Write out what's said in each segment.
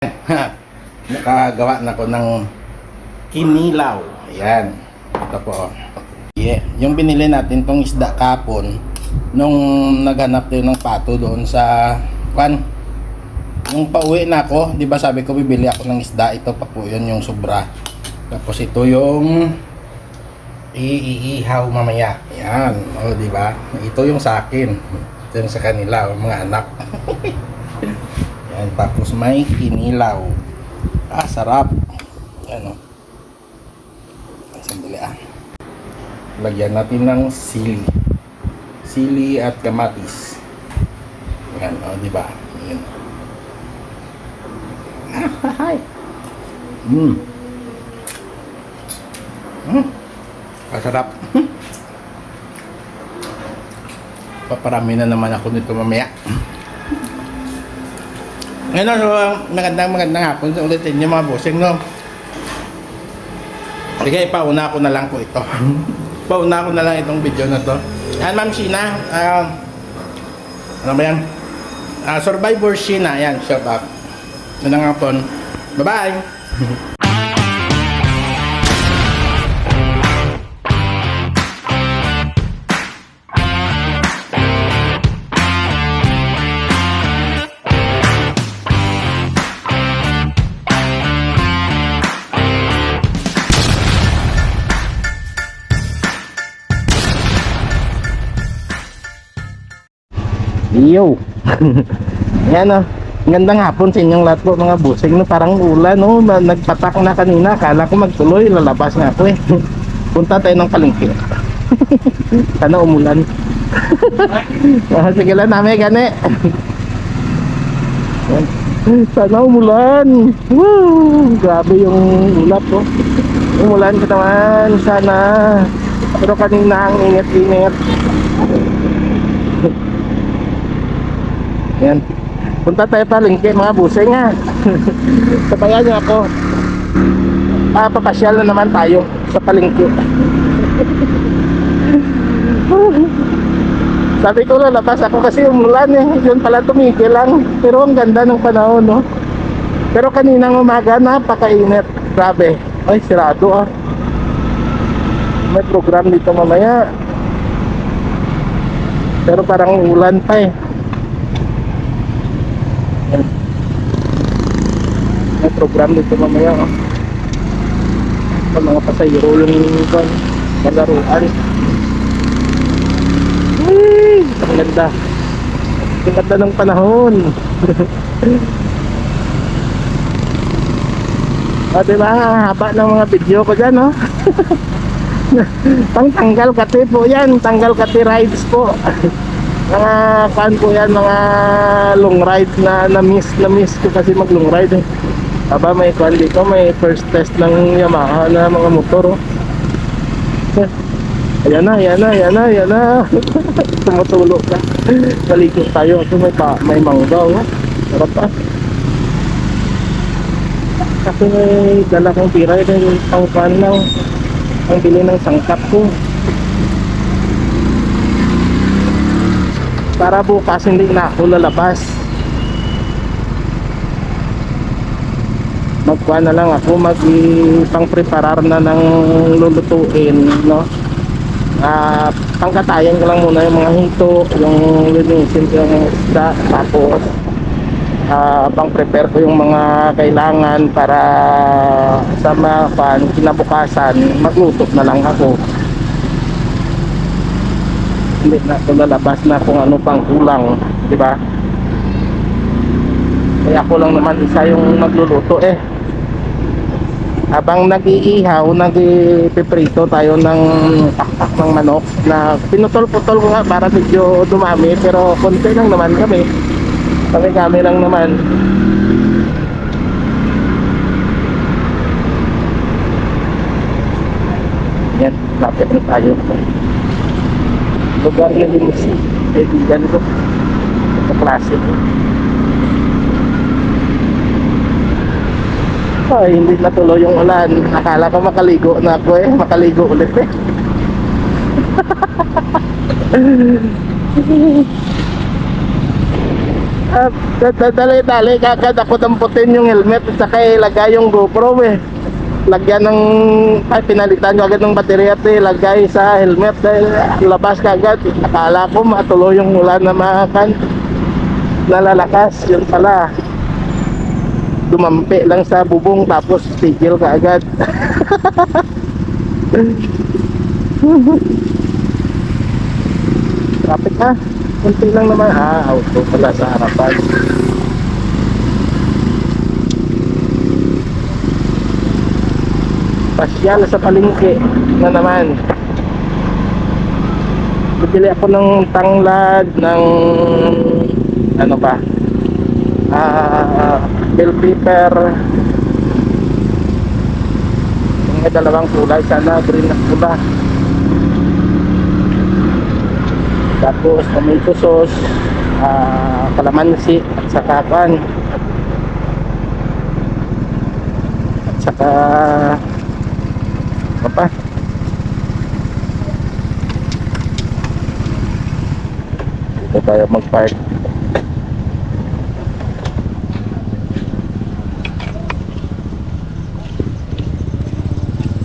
Nakagawa na ko ng kinilaw. Ayan. Ito po. oh. Yeah. Yung binili natin tong isda kapon nung naghanap tayo ng pato doon sa kwan. Nung pauwi na ako, di ba sabi ko bibili ako ng isda. Ito pa po yun yung sobra. Tapos ito yung iihaw mamaya. Yan. O, di ba? Ito yung sa akin. Ito yung sa kanila, mga anak. Yan. Tapos may kinilaw. Ah, sarap. Yan o. Sandali ah. Lagyan natin ng sili. Sili at kamatis. Yan, o, di ba? Yan. Ah, hi. Mm. Mm. Masarap. Paparami na naman ako nito mamaya. Ngayon, so, magandang magandang hapon sa ulitin niyo mga bossing, no? Sige, pauna ko na lang po ito. pauna ko na lang itong video na to. Yan, Ma'am Sheena. Um, ano ba yan? Ah, Survivor Sheena. Yan, shout out. Magandang hapon. Bye-bye! Yo! Yan o. Gandang hapon sa inyong lahat po mga busing. No parang ulan no? Nagpatak na kanina. Akala ko magtuloy lalabas na ako eh. Punta tayo ng palengke. Sana umulan. Ah, sige lang namin gani. Sana umulan. Woo! grabe yung ulap po umulan ka naman sana. Pero kanina ang init-init Yan. Punta tayo palengke mga busing ha. Sabayan niyo ako. Ah, papasyal na naman tayo sa palengke. Sabi ko lalabas ako kasi umulan eh. Yun pala tumigil lang. Pero ang ganda ng panahon no. Pero kaninang umaga napakainit. Grabe. Ay, sirado ah. May program dito mamaya. Pero parang ulan pa eh. May program dito mamaya oh. Sa mga pasayro yung kan, malaruan. Ay, ang ganda. Ang ganda ng panahon. O diba, ang haba ng mga video ko dyan, no? Pang tanggal kati po yan, tanggal kati rides po. mga fan po yan, mga long ride na na-miss, na-miss ko kasi mag long ride eh. Aba may kwan dito, may first test ng Yamaha na mga motor oh. Ayan na, ayan na, ayan na, ayan na. Tumutulo ka. Balikot tayo. Ito may, pa, may mangga oh. Sarap ah. Kasi may dala kong pira ito yung pangkuhan lang. Ang bili ng sangkap ko. Para bukas hindi na ako lalabas. magkuha na lang ako mag pang preparar na ng lulutuin no ah pangkatayan ko lang muna yung mga hito yung linisin yung isda tapos ah pang prepare ko yung mga kailangan para sa mga pan kinabukasan magluto na lang ako hindi na ako lalabas na kung ano pang kulang di ba? Kaya ako lang naman isa yung magluluto eh. Habang nag-iihaw, nag-piprito tayo ng pakpak ng manok na pinutol-putol ko nga para medyo dumami pero konti lang naman kami. Kami kami lang naman. Yan, lapit na tayo lugar na limusi kaibigan ko sa klase ko Ay, hindi natuloy yung ulan. Akala ko makaligo na ako eh. Makaligo ulit eh. At dali-dali kagad ako damputin yung helmet at saka ilagay yung GoPro eh. Lagyan ng, ay pinalitan ko agad ng baterya at ilagay sa helmet dahil labas kagad. Akala ko matuloy yung ulan na makan nalalakas. Yun pala. Dumampi lang sa bubong tapos tigil ka agad. Traffic na. Kunti lang naman. Ah, auto pala sa harapan. Pasyal sa palengke na naman. Bibili ako ng tanglad, ng ano ba? Ah, bell pepper. Yung dalawang kulay sana, green at pula. Tapos tomato sauce, ah, kalamansi at saka kan. At saka ano pa? Dito tayo mag-park.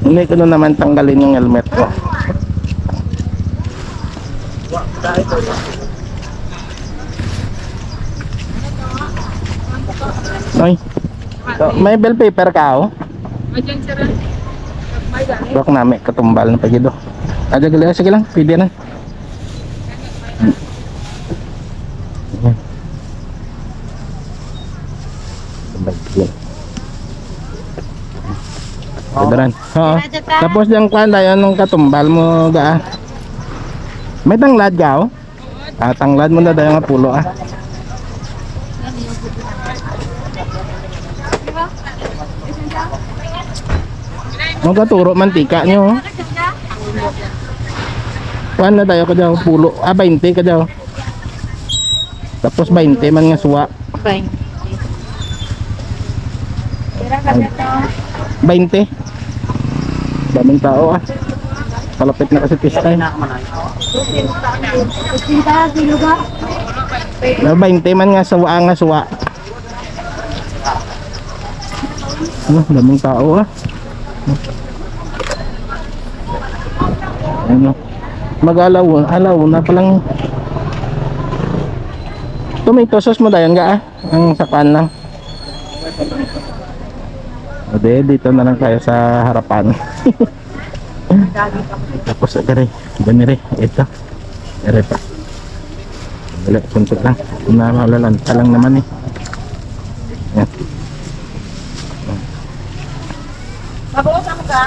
Hindi ko na naman tanggalin yung helmet ko. Ay. So, may bell paper ka oh? Ayan sir. May gani. Bak nami katumbal na pagido. Ada gali sige lang, pwede na. Padaran. Oo. Tapos yung kwan tayo nung katumbal mo ga. May tanglad ka oh? Ah, tanglad mo na dayo nga pulo ah. Ang katuro mantika nyo. Kuan na tayo kadyaw pulo. Ah 20 kadyaw. Tapos 20 man nga suwa. Bye. Tira ka dito. 20. Daming tao ah. Palapit na kasi kilo ba? Na 20 man nga suwa nga suwa. Ano, daming tao ah. Ano? Mag-alaw, alaw na palang Tomato sauce mo dayon ga ah. Ang sapan lang. Ode, dito na lang tayo sa harapan. Tapos agare, ganire, ito. Ere pa. Dali, suntok lang. Namalanta lang naman eh. Mabuos ako ka?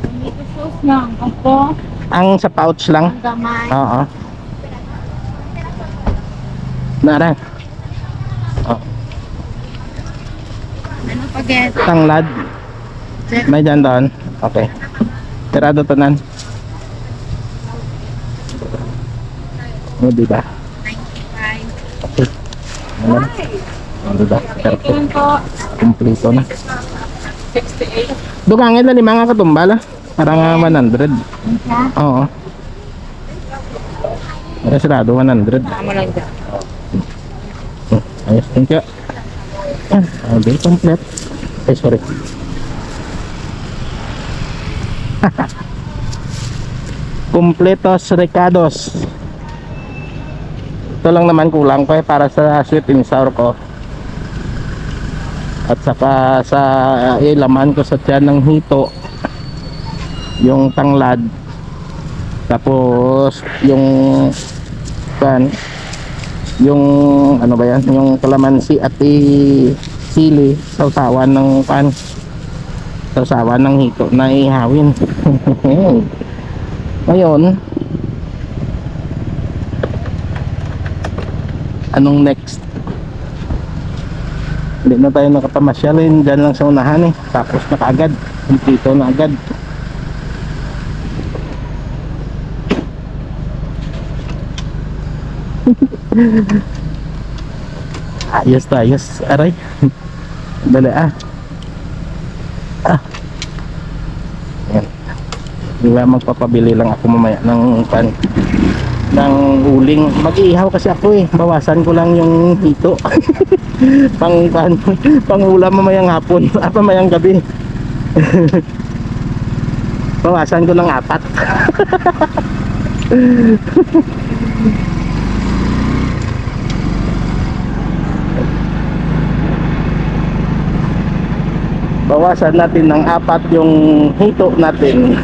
Tomato sauce lang. Ako, Ang sa pouch lang. ang gamay. Oo. Nara. Oh, Ano paget? tanglad. May dyan doon. Okay. Tirado to nan. O, di ba? 95. Okay. Ano? Ano po. Kompleto na. 68. Dugangin na lima nga katumbala. Parang ah, 100. Isa. Oo. Pero sarado 100. Tama lang dyan. Hmm, Ayos, thank you. Okay, complete. Ay, sorry. Completos recados. Ito lang naman kulang ko eh para sa sweet and sour ko. At saka sa ilaman ko sa tiyan ng hito. Yung tanglad. Tapos yung kan yung ano ba yan yung kalamansi at i sili sausawan ng pan sausawan ng hito na ihawin ngayon anong next? Hindi na tayo nakapamasyalin dyan lang sa unahan eh. Tapos na kaagad. Kumpito na agad. Ayos to ayos. Aray. Dali ah. Ah. Yan Kaya magpapabili lang ako mamaya ng pan ng uling. Mag-iihaw kasi ako eh. Bawasan ko lang yung hito. pang pan, pang ulam mamayang hapon, ah, mamayang gabi. Bawasan ko ng apat. Bawasan natin ng apat yung hito natin.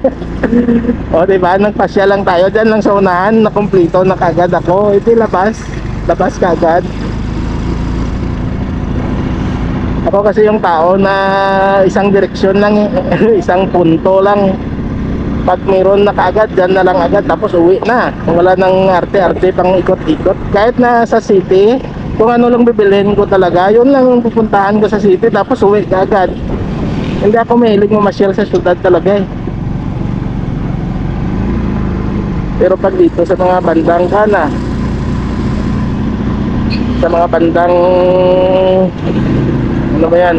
o diba, nagpasya lang tayo dyan lang sa unahan, na kumpleto na kagad ako. Ito labas, labas kagad. Ako kasi yung tao na isang direksyon lang, isang punto lang. Pag meron na kaagad, dyan na lang agad, tapos uwi na. Wala nang arte-arte pang ikot-ikot. Kahit na sa city, kung ano lang bibilhin ko talaga, yun lang yung pupuntahan ko sa city, tapos uwi ka agad. Hindi ako mahilig mamasyal sa syudad talaga eh. Pero pag dito sa mga bandang kana, sa mga bandang ano ba yan?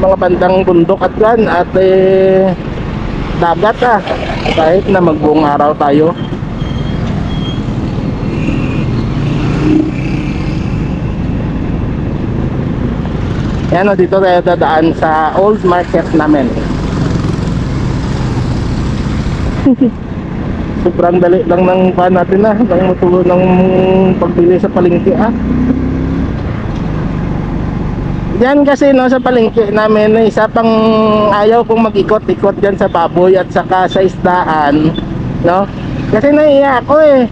Mga bandang bundok at kan at eh, dagat ah. Kahit na magbuong araw tayo. Yan o, dito tayo dadaan sa old market namin. Sobrang dali lang ng pa natin ah, ng mutulo ng pagbili sa palengke ah. Yan kasi no sa palengke namin isa pang ayaw kong mag-ikot-ikot diyan sa baboy at saka sa isdaan, no? Kasi naiiyak ako eh.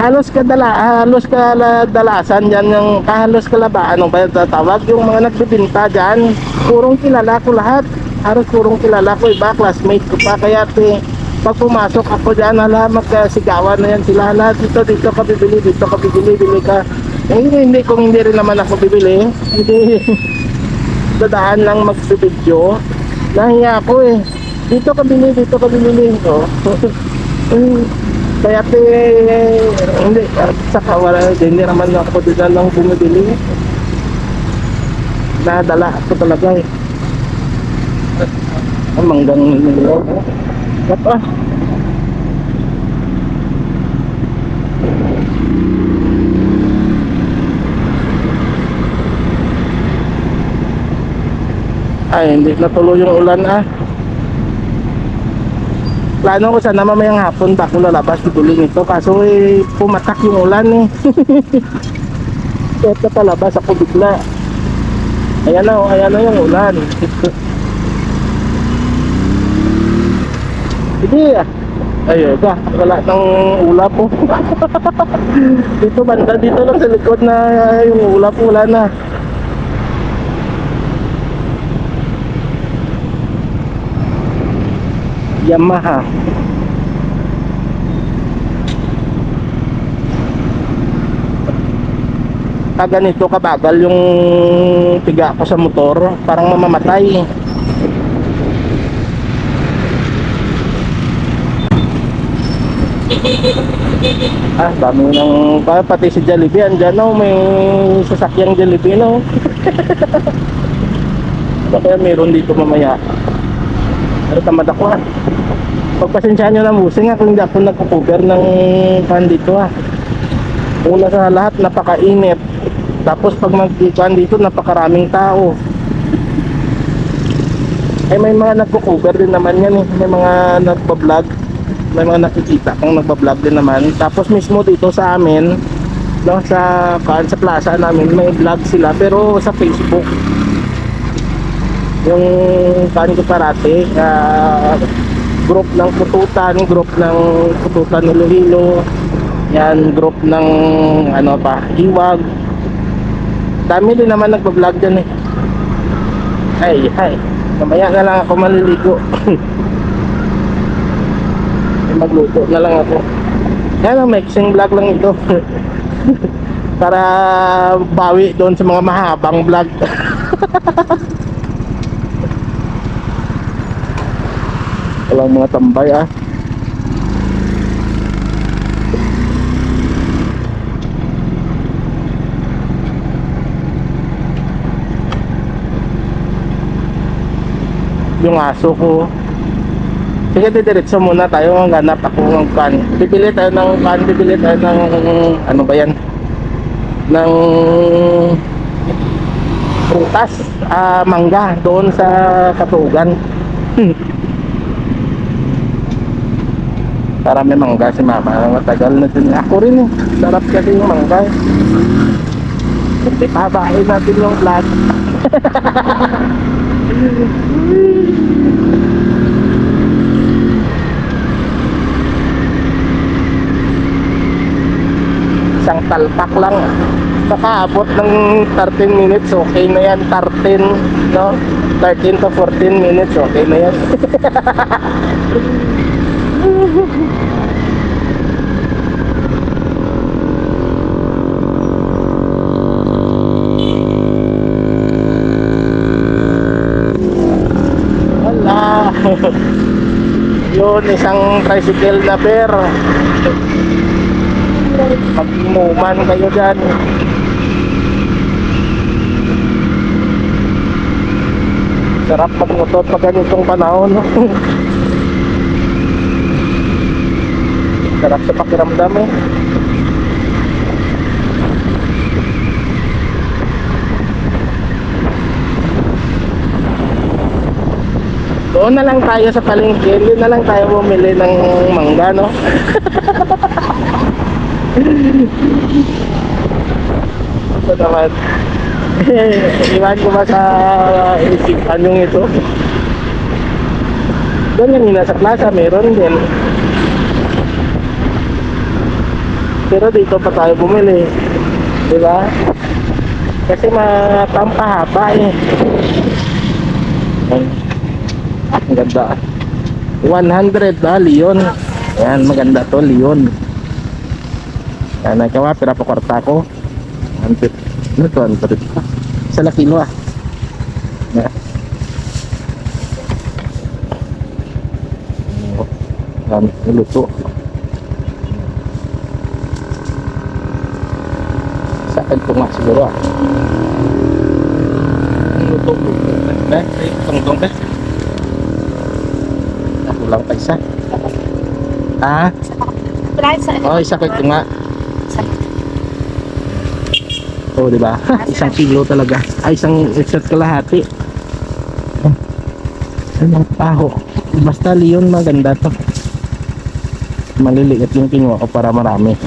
Halos kadala, halos kadalasan diyan yung kahalos kalaba. Ano ba tatawag? Yung mga nagbebenta diyan, purong kilala ko lahat. Halos purong kilala ko iba classmate ko pa. Kaya te pag pumasok ako diyan hala magkasigawan na yan sila. Lahat dito dito ka bibili dito ka bibili bili ka. Eh, hindi, kung hindi rin naman ako bibili hindi. Dadaan lang magbibidyo. Nahiya ako eh. Dito ka bili dito ka bibili. Oh. Eh, kaya te hindi at saka wala hindi naman ako dito lang bumibili nadala ako talaga eh ang manggang nilo Ba't ah? Ay, hindi natuloy yung ulan ah. Plano ko sana mamayang hapon pa ako lalabas tuloy nito kaso eh pumatak yung ulan eh. Kaya palabas ako bigla. Ayan na, oh, ayan na yung ulan. Hindi ah. Ayun ba, wala nang ulap po. dito banda, dito lang sa likod na yung ulap wala na. Yamaha. Pag ganito kabagal yung tiga ko sa motor, parang mamamatay. Ah, dami ng pa, pati si Jollibee andyan no, may sasakyang Jollibee no. Ano kaya meron dito mamaya? Pero tamad ako ah. Pagpasensyahan nyo na musing ah kung hindi ako nagko-cover ng fan dito ah. Una sa lahat, napakainit. Tapos pag mag-ikuan dito, napakaraming tao. Eh may mga nagko-cover din naman yan eh. May mga nagpa-vlog may mga nakikita kung nagba-vlog din naman tapos mismo dito sa amin no sa kaan sa plaza namin may vlog sila pero sa Facebook yung kaan ko parate ah, group ng pututan group ng pututan ni Lohilo yan group ng ano pa hiwag. Dami din naman nagba-vlog dyan eh. Ay ay. Mamaya na lang ako maliligo. Magluto na lang ako. Yan ang mixing vlog lang ito. Para bawi doon sa mga mahabang vlog walang mga tambay ah yung aso ko Sige, didiretso muna tayo. Ang ganap ako ng kan. Bibili tayo ng kan. Bibili tayo ng... Ano ba yan? Ng... Prutas. Ah, mangga. Doon sa Katugan. Hmm. Para may mangga si mama. Matagal na din. Ako rin eh. Sarap kasi yung mangga. Hindi pabahay natin yung vlog. Isang talpak lang. Nakaabot ng 13 minutes, okay na yan. 13, no? 13 to 14 minutes, okay na yan. Yun, isang tricycle na bear. Pag-inuman kayo dyan. Sarap magmotor pag ganitong panahon. Sarap sa pakiramdam eh. Doon na lang tayo sa palengke, hindi na lang tayo bumili ng mangga, no? Ito naman. Iwan ko ba sa isipan yung ito? Doon yung nasa plaza, meron din. Pero dito pa tayo bumili. Di ba? Kasi matampahaba eh. Ay, Ang ganda. 100 ah, Leon. Ayan, maganda to, Leon. Yan, nagkawa, pira pa kwarta ko. 100. Ano to, 100 pa. Sa lakilo ah. Yan. Yan, niluto. Sa akin po nga siguro ah. Niluto. Eh, eh, tungtong eh. Lang pa isa. Ah, Price sa oh, isa ko ito nga. Oh, di ba? Ha, isang kilo talaga. Ay, isang isa't kalahati. Oh. Ano ang paho? Basta leon maganda to. Maliliit yung kinuha ko para marami.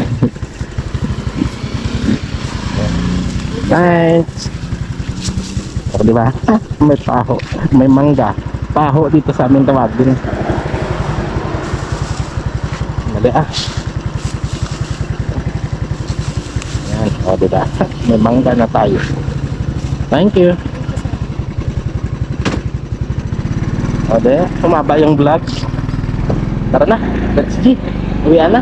Thanks. O, di ba? Ha, may paho. May mangga. Paho dito sa amin tawagin. Mali ah. Yan, o diba? May mangga na tayo. Thank you. O de, sumaba yung vlogs. Tara na, let's go. Uwi na.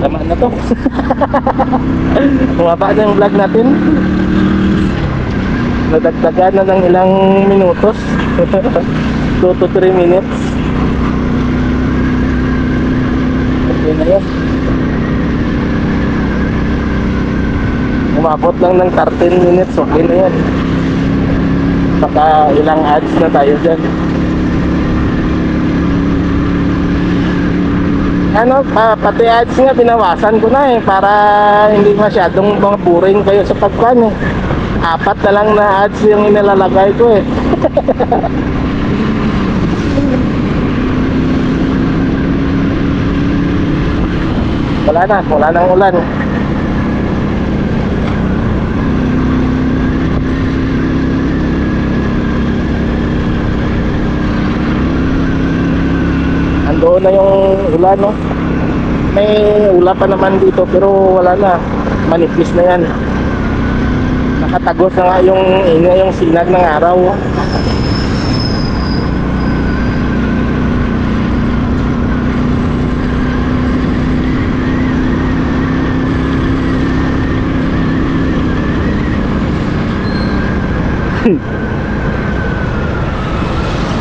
Tama na to. Sumaba na yung vlog natin. Nadagdagan na ng ilang minutos. 2 to 3 minutes. Okay na yan. Umabot lang ng 13 minutes, okay na yan. Baka ilang ads na tayo dyan. Ano, pa, pati ads nga binawasan ko na eh para hindi masyadong boring kayo sa pagkan eh. Apat na lang na ads yung inilalagay ko eh. Wala na, wala nang ulan. Andoon na yung ulan, no? May ula pa naman dito pero wala na. Manipis na yan. Nakatagos na nga yung, ina yung sinag ng araw.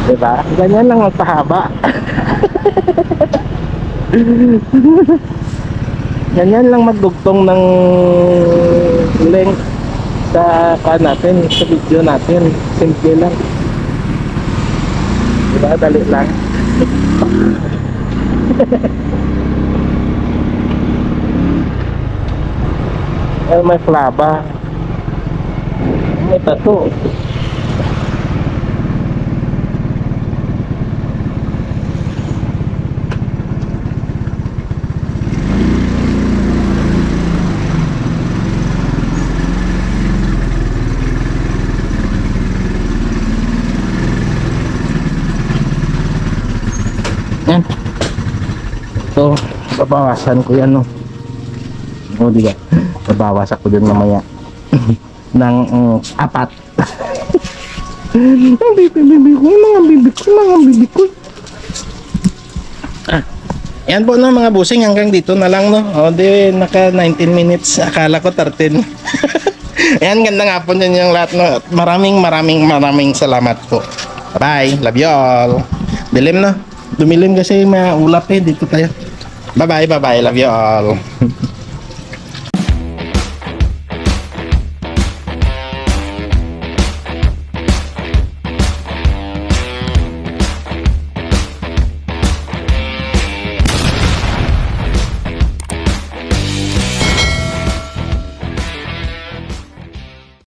Diba? Ganyan lang magpahaba. Ganyan lang magdugtong ng length sa pa natin, sa video natin. Simple lang. Diba? Dali lang. Ay, may flaba. May tato. Babawasan ko yan, no. O, di ba? Babawas ako dun mamaya. ng mm, apat. Ang bibi, bibi ko, mga bibi ko, mga bibi ko. Ah, yan po no mga busing hanggang dito na lang no. O di naka 19 minutes. Akala ko 13. Ayan ganda nga po din yung lahat no. Maraming maraming maraming salamat po. Bye. Love you all. Dilim no. Dumilim kasi may ulap eh dito tayo. Bye bye bye bye. Love you all.